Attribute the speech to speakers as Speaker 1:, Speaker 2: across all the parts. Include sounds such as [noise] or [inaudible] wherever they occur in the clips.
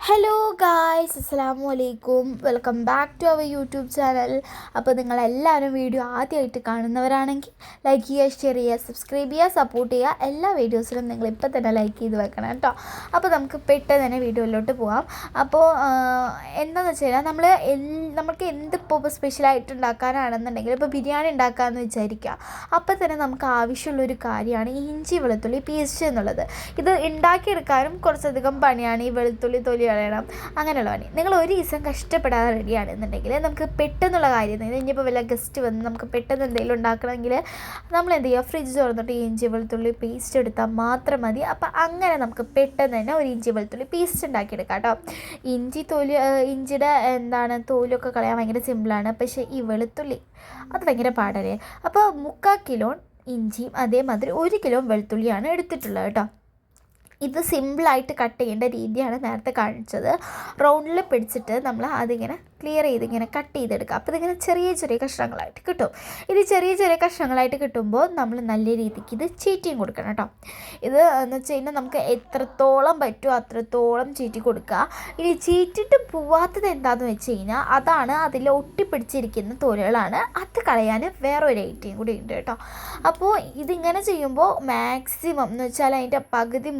Speaker 1: Hello guys അസ്സാം അലൈക്കും welcome back to our YouTube channel അപ്പോൾ നിങ്ങളെല്ലാവരും വീഡിയോ ആദ്യമായിട്ട് കാണുന്നവരാണെങ്കിൽ ലൈക്ക് ചെയ്യുക ഷെയർ ചെയ്യുക സബ്സ്ക്രൈബ് ചെയ്യുക സപ്പോർട്ട് ചെയ്യുക. എല്ലാ വീഡിയോസിലും നിങ്ങൾ ഇപ്പം തന്നെ ലൈക്ക് ചെയ്ത് വെക്കണം കേട്ടോ. അപ്പോൾ നമുക്ക് പെട്ടെന്ന് തന്നെ വീഡിയോയിലോട്ട് പോകാം അപ്പോൾ എന്താണെന്ന് വെച്ച് കഴിഞ്ഞാൽ നമ്മൾ നമുക്ക് എന്തിപ്പോൾ ഇപ്പോൾ സ്പെഷ്യലായിട്ട് ഉണ്ടാക്കാനാണെന്നുണ്ടെങ്കിൽ ഇപ്പോൾ ബിരിയാണി ഉണ്ടാക്കാമെന്ന് വിചാരിക്കുക. അപ്പോൾ തന്നെ നമുക്ക് ആവശ്യമുള്ളൊരു കാര്യമാണ് ഇഞ്ചി വെളുത്തുള്ളി പേസ്റ്റ് എന്നുള്ളത്. ഇത് ഉണ്ടാക്കിയെടുക്കാനും കുറച്ചധികം പണിയാണ് ഈ വെളുത്തുള്ളി തൊലി കളയണം അങ്ങനെയുള്ള പണി. നിങ്ങൾ ഒരു ദിവസം കഷ്ടപ്പെടാതെ റെഡിയാണെന്നുണ്ടെങ്കിൽ നമുക്ക് പെട്ടെന്നുള്ള കാര്യം ഇനിയിപ്പോൾ വല്ല ഗസ്റ്റ് വന്ന് നമുക്ക് പെട്ടെന്ന് എന്തെങ്കിലും ഉണ്ടാക്കണമെങ്കിൽ നമ്മൾ എന്ത് ചെയ്യുക? ഫ്രിഡ്ജ് തുറന്നിട്ട് ഇഞ്ചി വെളുത്തുള്ളി പേസ്റ്റ് എടുത്താൽ മാത്രം മതി. അപ്പോൾ അങ്ങനെ നമുക്ക് പെട്ടെന്ന് തന്നെ ഒരു ഇഞ്ചി വെളുത്തുള്ളി പേസ്റ്റ് ഉണ്ടാക്കിയെടുക്കാം കേട്ടോ. ഇഞ്ചി തൊലി ഇഞ്ചിയുടെ എന്താണ് തോലൊക്കെ കളയാൻ ഭയങ്കര സിമ്പിളാണ് പക്ഷേ ഈ വെളുത്തുള്ളി അത് ഭയങ്കര പാടല്ലേ? അപ്പോൾ മുക്കാൽ കിലോ ഇഞ്ചിയും അതേമാതിരി ഒരു കിലോ വെളുത്തുള്ളിയാണ് എടുത്തിട്ടുള്ളത് കേട്ടോ. ഇത് സിമ്പിളായിട്ട് കട്ട് ചെയ്യേണ്ട രീതിയാണ് നേരത്തെ കാണിച്ചത്. റൗണ്ടിൽ പിടിച്ചിട്ട് നമ്മൾ അതിങ്ങനെ ക്ലിയർ ചെയ്ത് ഇങ്ങനെ കട്ട് ചെയ്തെടുക്കുക. അപ്പോൾ ഇതിങ്ങനെ ചെറിയ ചെറിയ കഷ്ണങ്ങളായിട്ട് കിട്ടും. ഇത് ചെറിയ ചെറിയ കഷ്ണങ്ങളായിട്ട് കിട്ടുമ്പോൾ നമ്മൾ നല്ല രീതിക്ക് ഇത് ചീറ്റിയും കൊടുക്കണം കേട്ടോ. ഇത് എന്ന് വെച്ച് കഴിഞ്ഞാൽ നമുക്ക് എത്രത്തോളം പറ്റുമോ അത്രത്തോളം ചീറ്റി കൊടുക്കുക. ഇനി ചീറ്റിട്ട് പോവാത്തത് എന്താണെന്ന് വെച്ച് കഴിഞ്ഞാൽ അതാണ് അതിൽ ഒട്ടിപ്പിടിച്ചിരിക്കുന്ന തോലുകളാണ്. അത് കളയാൻ വേറെ ഒരു ഐറ്റയും കൂടി ഉണ്ട് കേട്ടോ. അപ്പോൾ ഇതിങ്ങനെ ചെയ്യുമ്പോൾ മാക്സിമം എന്ന് വെച്ചാൽ അതിന്റെ പകുതി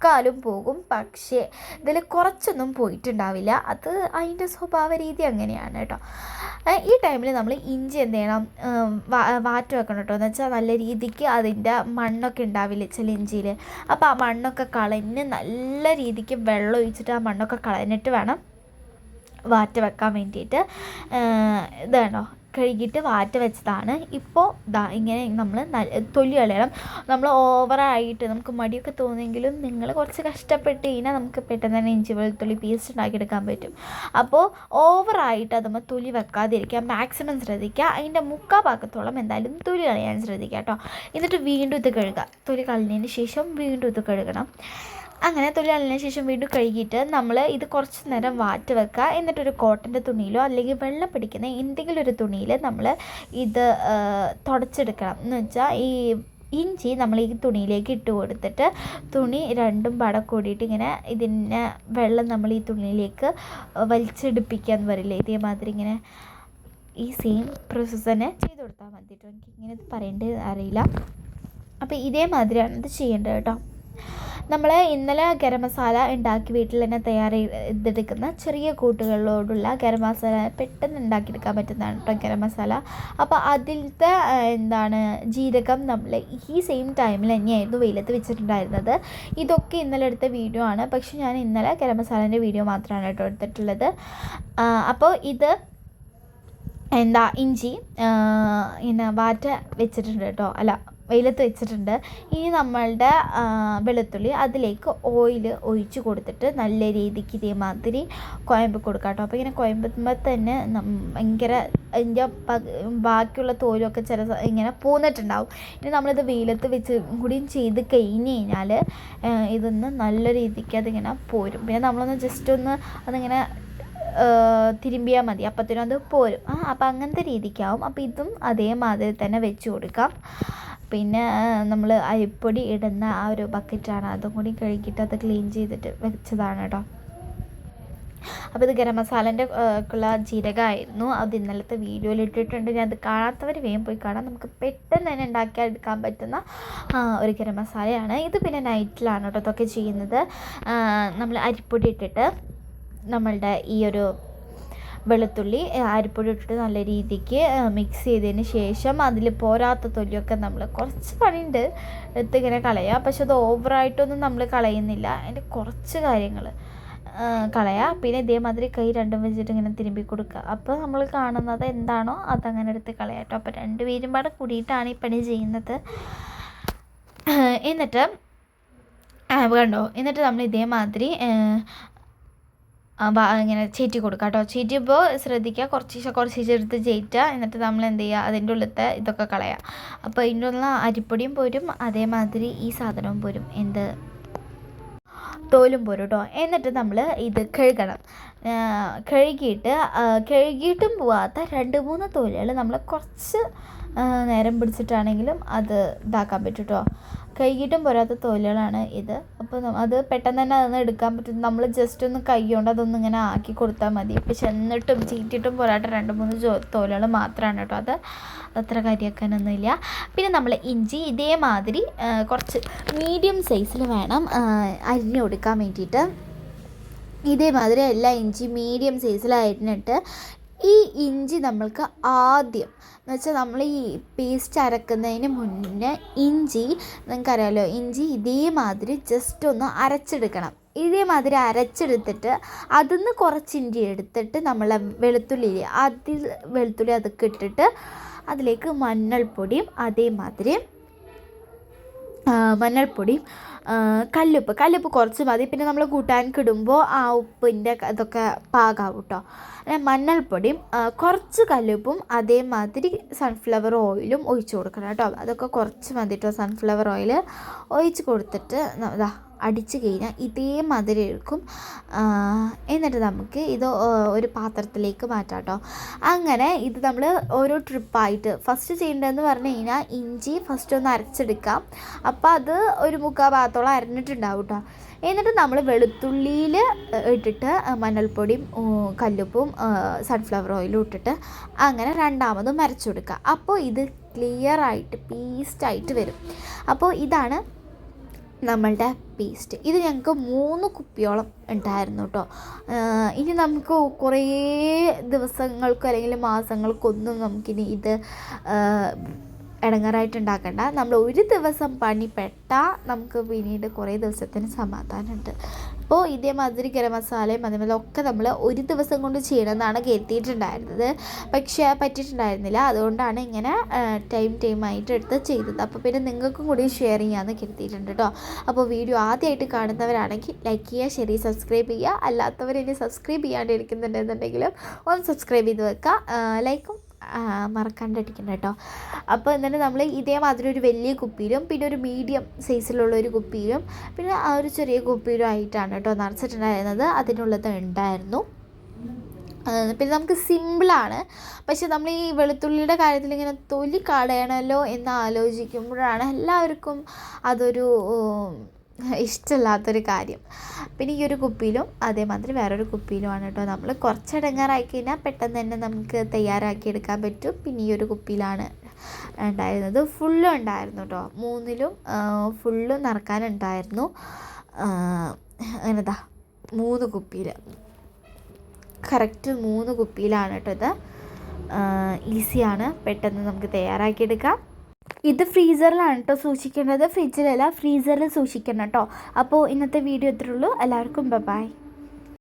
Speaker 1: മുക്കാലും പോകും. പക്ഷേ ഇതിൽ കുറച്ചൊന്നും പോയിട്ടുണ്ടാവില്ല. അത് അതിന്റെ സ്വഭാവ രീതി അങ്ങനെയാണ് കേട്ടോ. ഈ ടൈമിൽ നമ്മൾ ഇഞ്ചി എന്ത് ചെയ്യണം? വാറ്റ് വെക്കണം കേട്ടോ. എന്ന് വെച്ചാൽ നല്ല രീതിക്ക് അതിന്റെ മണ്ണൊക്കെ ഉണ്ടാവില്ല ചില ഇഞ്ചിയിൽ അപ്പോൾ ആ മണ്ണൊക്കെ കളഞ്ഞ് നല്ല രീതിക്ക് വെള്ളം ഒഴിച്ചിട്ട് ആ മണ്ണൊക്കെ കളഞ്ഞിട്ട് വേണം വാറ്റ് വെക്കാൻ വേണ്ടിയിട്ട്. ഇതാണോ? കഴുകിയിട്ട് വാറ്റ വെച്ചതാണ്. ഇപ്പോൾ ദാ ഇങ്ങനെ നമ്മൾ തൊലി കളയണം. നമ്മൾ ഓവറായിട്ട് നമുക്ക് മടിയൊക്കെ തോന്നിയെങ്കിലും നിങ്ങൾ കുറച്ച് കഷ്ടപ്പെട്ട് കഴിഞ്ഞാൽ നമുക്ക് പെട്ടെന്ന് തന്നെ ഇഞ്ചി വെളുത്തുള്ളി പേസ്റ്റ് ഉണ്ടാക്കിയെടുക്കാൻ പറ്റും. അപ്പോൾ ഓവറായിട്ട് അതുമ്പോൾ തൊലി വെക്കാതിരിക്കുക മാക്സിമം ശ്രദ്ധിക്കുക. അതിന്റെ മുക്കാ ഭാഗത്തോളം എന്തായാലും തൊലി കളയാൻ ശ്രദ്ധിക്കുക കേട്ടോ. എന്നിട്ട് വീണ്ടും ഇത് കഴുകുക. തൊലി കളഞ്ഞതിന് ശേഷം വീണ്ടും ഇത് കഴുകണം. അങ്ങനെ തൊഴിലാളിന് ശേഷം വീണ്ടും കഴുകിയിട്ട് നമ്മൾ ഇത് കുറച്ച് നേരം വാറ്റ് വെക്കുക. എന്നിട്ടൊരു കോട്ടന്റെ തുണിയിലോ അല്ലെങ്കിൽ വെള്ളം പിടിക്കുന്ന എന്തെങ്കിലും ഒരു തുണിയിൽ നമ്മൾ ഇത് തുടച്ചെടുക്കണം. എന്ന് വെച്ചാൽ ഈ ഇഞ്ചി നമ്മൾ ഈ തുണിയിലേക്ക് ഇട്ട് കൊടുത്തിട്ട് തുണി രണ്ടും പട കൂടിയിട്ട് ഇങ്ങനെ ഇതിനെ വെള്ളം നമ്മൾ ഈ തുണിയിലേക്ക് വലിച്ചെടുപ്പിക്കുക പറയില്ലേ? ഇതേമാതിരി ഇങ്ങനെ ഈ സെയിം പ്രോസസ്സ് തന്നെ ചെയ്ത് കൊടുത്താൽ മതി കേട്ടോ എനിക്ക് ഇങ്ങനെ പറയേണ്ടത് അറിയില്ല. അപ്പോൾ ഇതേമാതിരിയാണ് ഇത് ചെയ്യേണ്ടത് കേട്ടോ നമ്മൾ ഇന്നലെ ഗരം മസാല ഉണ്ടാക്കി വീട്ടിൽ തന്നെ തയ്യാർ ചെയ്തെടുക്കുന്ന ചെറിയ കൂട്ടുകളോടുള്ള ഗരം മസാല പെട്ടെന്ന് ഉണ്ടാക്കിയെടുക്കാൻ പറ്റുന്നതാണ് കേട്ടോ ഗരം മസാല. അപ്പോൾ അതിലത്തെ എന്താണ് ജീരകം നമ്മൾ ഈ സെയിം ടൈമിൽ തന്നെയായിരുന്നു വെയിലത്ത് വെച്ചിട്ടുണ്ടായിരുന്നത്. ഇതൊക്കെ ഇന്നലെ എടുത്ത വീഡിയോ ആണ്. പക്ഷെ ഞാൻ ഇന്നലെ ഗരം മസാലേന്റെ വീഡിയോ മാത്രമാണ് കേട്ടോ എടുത്തിട്ടുള്ളത്. അപ്പോൾ ഇത് എന്താ ഇഞ്ചി ഇങ്ങനെ വാറ്റ വെച്ചിട്ടുണ്ട് കേട്ടോ അല്ല വെയിലത്ത് വെച്ചിട്ടുണ്ട്. ഇനി നമ്മളുടെ വെളുത്തുള്ളി അതിലേക്ക് ഓയിൽ ഒഴിച്ച് കൊടുത്തിട്ട് നല്ല രീതിക്ക് ഇതേമാതിരി കുഴമ്പ് കൊടുക്കാം കേട്ടോ. അപ്പോൾ ഇങ്ങനെ കുഴമ്പുമ്പോൾ തന്നെ ഭയങ്കര അതിന്റെ ബാക്കിയുള്ള തോലൊക്കെ ചില ഇങ്ങനെ പോന്നിട്ടുണ്ടാവും. ഇനി നമ്മളിത് വെയിലത്ത് വെച്ച് കൂടിയും ചെയ്ത് കഴിഞ്ഞ് കഴിഞ്ഞാൽ ഇതൊന്ന് നല്ല രീതിക്ക് അതിങ്ങനെ പോരും. പിന്നെ നമ്മളൊന്ന് ജസ്റ്റ് ഒന്ന് അതിങ്ങനെ തിരുമ്പിയാൽ മതി. അപ്പത്തിനും അത് പോരും. ആ അപ്പം അങ്ങനത്തെ രീതിക്കാവും. അപ്പോൾ ഇതും അതേമാതിരി തന്നെ വെച്ച് കൊടുക്കാം. പിന്നെ നമ്മൾ അരിപ്പൊടി ഇടുന്ന ആ ഒരു ബക്കറ്റാണ് അതും കൂടി കഴുകിയിട്ട് അത് ക്ലീൻ ചെയ്തിട്ട് വെച്ചതാണ് കേട്ടോ അപ്പോൾ ഇത് ഗരം മസാലേന്റെ ഉള്ള ജീരകമായിരുന്നു അത് ഇന്നലത്തെ വീഡിയോയിൽ ഇട്ടിട്ടുണ്ട്. ഞാൻ അത് കാണാത്തവർ വേഗം പോയി കാണാം. നമുക്ക് പെട്ടെന്ന് തന്നെ ഉണ്ടാക്കിയാൽ എടുക്കാൻ പറ്റുന്ന ഒരു ഗരം മസാലയാണ്. ഇത് പിന്നെ നൈറ്റിലാണ് കേട്ടോ ഇതൊക്കെ ചെയ്യുന്നത്. നമ്മൾ അരിപ്പൊടി ഇട്ടിട്ട് നമ്മളുടെ ഈ ഒരു വെളുത്തുള്ളി അരിപ്പൊടി ഇട്ടിട്ട് നല്ല രീതിക്ക് മിക്സ് ചെയ്തതിന് ശേഷം അതിൽ പോരാത്ത തൊലിയൊക്കെ നമ്മൾ കുറച്ച് പണിയുണ്ട് എടുത്ത് ഇങ്ങനെ കളയുക പക്ഷെ അത് ഓവറായിട്ടൊന്നും നമ്മൾ കളയുന്നില്ല. അതിന്റെ കുറച്ച് കാര്യങ്ങൾ കളയുക പിന്നെ ഇതേമാതിരി കൈ രണ്ടും വെച്ചിട്ട് ഇങ്ങനെ തിരുമ്പി കൊടുക്കുക അപ്പോൾ നമ്മൾ കാണുന്നത് എന്താണോ അതങ്ങനെ എടുത്ത് കളയാം കേട്ടോ. അപ്പോൾ രണ്ട് പേരും പാടെ കൂടിയിട്ടാണ് ഈ പണി ചെയ്യുന്നത്. എന്നിട്ട് കണ്ടോ? എന്നിട്ട് നമ്മൾ ഇതേമാതിരി ഇങ്ങനെ ചീറ്റി കൊടുക്കുക കേട്ടോ. ചീറ്റിയപ്പോൾ ശ്രദ്ധിക്കുക കുറച്ച് കുറച്ച് എടുത്ത് ചേറ്റുക എന്നിട്ട് നമ്മൾ എന്ത് ചെയ്യുക അതിന്റെ ഉള്ളിലത്തെ ഇതൊക്കെ കളയുക അപ്പോൾ അതിന്റെ ഉള്ള അരിപ്പൊടിയും പോരും അതേമാതിരി ഈ സാധനവും പോരും. എന്ത്? തോലും പോരും കേട്ടോ എന്നിട്ട് നമ്മൾ ഇത് കഴുകണം. കഴുകിയിട്ട് കഴുകിയിട്ടും പോവാത്ത രണ്ട് മൂന്ന് തോലുകൾ നമ്മൾ കുറച്ച് നേരം പിടിച്ചിട്ടാണെങ്കിലും അത് ഇതാക്കാൻ പറ്റും കേട്ടോ കഴുകിയിട്ടും പോരാത്ത തൊഴിലുകളാണ് ഇത്. അപ്പോൾ അത് പെട്ടെന്ന് തന്നെ അതൊന്ന് എടുക്കാൻ പറ്റും. നമ്മൾ ജസ്റ്റ് ഒന്ന് കൈ കൊണ്ട് ഇങ്ങനെ ആക്കി കൊടുത്താൽ മതി. ഇപ്പം ചെന്നിട്ടും ചീറ്റിട്ടും പോരാട്ട രണ്ട് മൂന്ന് ജോ തൊഴിലുകൾ മാത്രമാണ് കേട്ടോ അത്. അത്ര കാര്യമാക്കാനൊന്നുമില്ല പിന്നെ നമ്മൾ ഇഞ്ചി ഇതേമാതിരി കുറച്ച് മീഡിയം സൈസിൽ വേണം അരിഞ്ഞ് കൊടുക്കാൻ വേണ്ടിയിട്ട്. ഇതേമാതിരി എല്ലാ ഇഞ്ചി മീഡിയം അരിഞ്ഞിട്ട് ഈ ഇഞ്ചി നമ്മൾക്ക് ആദ്യം എന്ന് വെച്ചാൽ നമ്മൾ ഈ പേസ്റ്റ് അരക്കുന്നതിന് മുന്നേ ഇഞ്ചി നിങ്ങൾക്കറിയാലോ ഇഞ്ചി ഇതേമാതിരി ജസ്റ്റ് ഒന്ന് അരച്ചെടുക്കണം. ഇതേമാതിരി അരച്ചെടുത്തിട്ട് അതിൽ നിന്ന് കുറച്ച് ഇഞ്ചി എടുത്തിട്ട് നമ്മൾ വെളുത്തുള്ളി അതിൽ വെളുത്തുള്ളി അതൊക്കെ ഇട്ടിട്ട് അതിലേക്ക് മഞ്ഞൾപ്പൊടിയും അതേമാതിരി മഞ്ഞൾപ്പൊടിയും കല്ലുപ്പ്. കല്ലുപ്പ് കുറച്ച് മതി. പിന്നെ നമ്മൾ കൂട്ടാൻ കിടുമ്പോൾ ആ ഉപ്പിന്റെ ഇതൊക്കെ പാകാവും കേട്ടോ അങ്ങനെ മഞ്ഞൾപ്പൊടിയും കുറച്ച് കല്ലുപ്പും അതേമാതിരി സൺഫ്ലവർ ഓയിലും ഒഴിച്ച് കൊടുക്കണം കേട്ടോ. അതൊക്കെ കുറച്ച് മതി കേട്ടോ സൺഫ്ലവർ ഓയിൽ ഒഴിച്ച് കൊടുത്തിട്ട് ഇതാ അടിച്ച് കഴിഞ്ഞാൽ ഇതേമാതിരി എടുക്കും എന്നിട്ട് നമുക്ക് ഇത് ഒരു പാത്രത്തിലേക്ക് മാറ്റാം കേട്ടോ അങ്ങനെ ഇത് നമ്മൾ ഓരോ ട്രിപ്പായിട്ട് ഫസ്റ്റ് ചെയ്യേണ്ടതെന്ന് പറഞ്ഞു കഴിഞ്ഞാൽ ഇഞ്ചി ഫസ്റ്റ് ഒന്ന് അരച്ചെടുക്കാം. അപ്പോൾ അത് ഒരു മുക്കാൽ ഭാഗത്തോളം അരഞ്ഞിട്ടുണ്ടാവും കേട്ടോ എന്നിട്ട് നമ്മൾ വെളുത്തുള്ളിയിൽ ഇട്ടിട്ട് മഞ്ഞൾപ്പൊടിയും കല്ലുപ്പും സൺഫ്ലവർ ഓയിലും ഇട്ടിട്ട് അങ്ങനെ രണ്ടാമതും അരച്ചു കൊടുക്കുക. അപ്പോൾ ഇത് ക്ലിയർ ആയിട്ട് പീസ്റ്റായിട്ട് വരും. അപ്പോൾ ഇതാണ് നമ്മളുടെ പേസ്റ്റ് ഇത് ഞങ്ങൾക്ക് മൂന്ന് കുപ്പിയോളം ഉണ്ടായിരുന്നു കേട്ടോ ഇനി നമുക്ക് കുറേ ദിവസങ്ങൾക്കോ അല്ലെങ്കിൽ മാസങ്ങൾക്കൊന്നും നമുക്കിനി ഇത് ഇടങ്ങാറായിട്ട് ഉണ്ടാക്കണ്ട. നമ്മൾ ഒരു ദിവസം പണിപ്പെട്ടാൽ നമുക്ക് പിന്നീട് കുറേ ദിവസത്തിന് സമാധാനമുണ്ട്. അപ്പോൾ ഇതേമാതിരി ഗരം മസാലയും അതേപോലെ ഒക്കെ നമ്മൾ ഒരു ദിവസം കൊണ്ട് ചെയ്യണമെന്നാണ് കരുതിയിട്ടുണ്ടായിരുന്നത്. പക്ഷേ പറ്റിയിട്ടുണ്ടായിരുന്നില്ല. അതുകൊണ്ടാണ് ഇങ്ങനെ ടൈം ടൈം ആയിട്ട് എടുത്ത് ചെയ്തത്. അപ്പോൾ പിന്നെ നിങ്ങൾക്കും കൂടി ഷെയർ ചെയ്യാമെന്ന് കരുതിയിട്ടുണ്ട് കേട്ടോ അപ്പോൾ വീഡിയോ ആദ്യമായിട്ട് കാണുന്നവരാണെങ്കിൽ ലൈക്ക് ചെയ്യുക ശരി സബ്സ്ക്രൈബ് ചെയ്യുക. അല്ലാത്തവർ ഇനി സബ്സ്ക്രൈബ് ചെയ്യാണ്ടിരിക്കുന്നുണ്ടെന്നുണ്ടെങ്കിലും ഒന്ന് സബ്സ്ക്രൈബ് ചെയ്ത് വെക്കുക. ലൈക്കും മറക്കാണ്ടിരിക്കണം കേട്ടോ. അപ്പോൾ എന്നിട്ട് നമ്മൾ ഇതേമാതിരി ഒരു വലിയ കുപ്പിയിലും പിന്നെ ഒരു മീഡിയം സൈസിലുള്ള ഒരു കുപ്പിയിലും പിന്നെ ആ ഒരു ചെറിയ കുപ്പിയിലും ആയിട്ടാണ് കേട്ടോ നിറച്ചിട്ടുണ്ടായിരുന്നത്. അതിനുള്ളത് ഉണ്ടായിരുന്നു. പിന്നെ നമുക്ക് സിമ്പിളാണ് പക്ഷെ നമ്മൾ ഈ വെളുത്തുള്ളിയുടെ കാര്യത്തിൽ ഇങ്ങനെ തൊലി കളയണമല്ലോ എന്ന് ആലോചിക്കുമ്പോഴാണ് എല്ലാവർക്കും അതൊരു [laughs] ഇഷ്ടമില്ലാത്തൊരു കാര്യം. പിന്നെ ഈ ഒരു കുപ്പിയിലും അതേമാതിരി വേറൊരു കുപ്പിയിലുമാണ് കേട്ടോ. നമ്മൾ കുറച്ചിടങ്ങാറായി കഴിഞ്ഞാൽ പെട്ടെന്ന് തന്നെ നമുക്ക് തയ്യാറാക്കി എടുക്കാൻ പറ്റും. പിന്നെ ഈ ഒരു കുപ്പിയിലാണ് ഉണ്ടായിരുന്നത്. ഫുള്ളും ഉണ്ടായിരുന്നു കേട്ടോ. മൂന്നിലും ഫുള്ളും നിറക്കാനുണ്ടായിരുന്നു അങ്ങനെതാ മൂന്ന് കുപ്പിയിൽ കറക്റ്റ് മൂന്ന് കുപ്പിയിലാണ് കേട്ടോ ഇത്. ഈസിയാണ്. പെട്ടെന്ന് നമുക്ക് തയ്യാറാക്കിയെടുക്കാം ഇത് ഫ്രീസറിലാണ് കേട്ടോ സൂക്ഷിക്കേണ്ടത്. ഫ്രിഡ്ജിലല്ല ഫ്രീസറിൽ സൂക്ഷിക്കണം കേട്ടോ അപ്പോൾ ഇന്നത്തെ വീഡിയോ ഇത്രയുള്ളൂ എല്ലാവർക്കും ബൈ